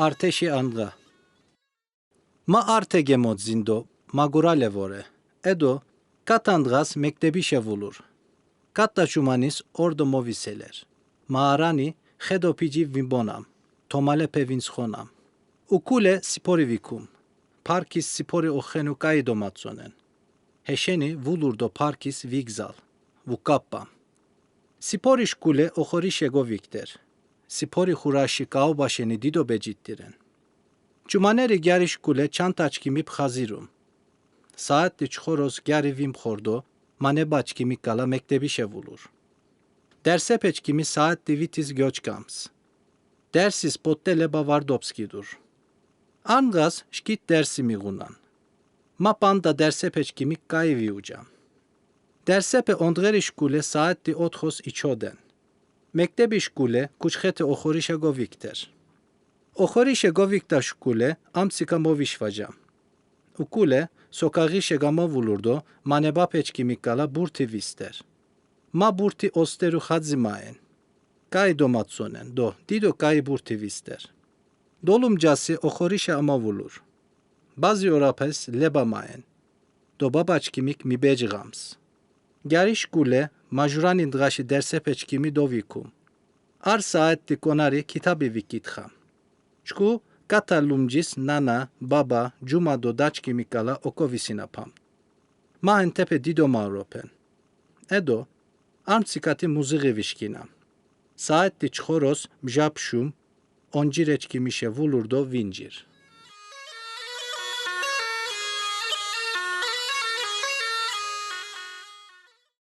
Arteşi anga. Ma arte gemot zindo, magura levore. Edo, katandgas mektebi şevulur. Katta şumanis ordo moviseler. Maarani, xedo pici vimbonam. Tomale pevins xonam. Ukule spori vikum. Parkis spori ohenu kaido matzonen. Heşeni vulurdo parkis vigzal. Vukappam. Spori şkule ohori şego vikter. Vukappam. спори хӯрашикао ба шениди до беҷиттирен чуманери гариш куле чанд тачкимиб хазирум саати чхороз гаривим хордо мане бачкими кала мектебишевулур дерсе печкими саати витис гёчкамс дерсис поттеле ба вардобскидур ангаз шкит дерси миғунан ма панда дерсе печкими каевиуҷам дерсепе ондғери шкуле саати отхос ичоден Мектеби шкуле кучхете охориша говиктер. Охориша говикта шкуле амцика мовишваҷа. Укуле сокағиша гамавулурдо манеба печки миккала бурти вистер. Ма бурти остеру хадзимаен. Кай доматсонен до дидо кай бурти вистер. Dolumcası oxorişa ama vurur. Bazı orapes lebamayen. Doba baçkimik mi becigams. Geriş gule მაჟურანი დღაში დერსეფეჩკიმი დოვიკუ. არ საათი კონარი კიტაბი ვიკითხა. ჩკუ კატალუმჯის ნანა, ბაბა, ჯუმა დო დაჩკიმი კალა ოკო ვისინაფამ. მა ენტეპე დიდო მაროპენ. ედო ამციკათი მუზიღი ვიშკინა. საათი ჩხოროს მჟაფშუმ ონჯირეჩკიმიშე ვულურდო ვინჯირ.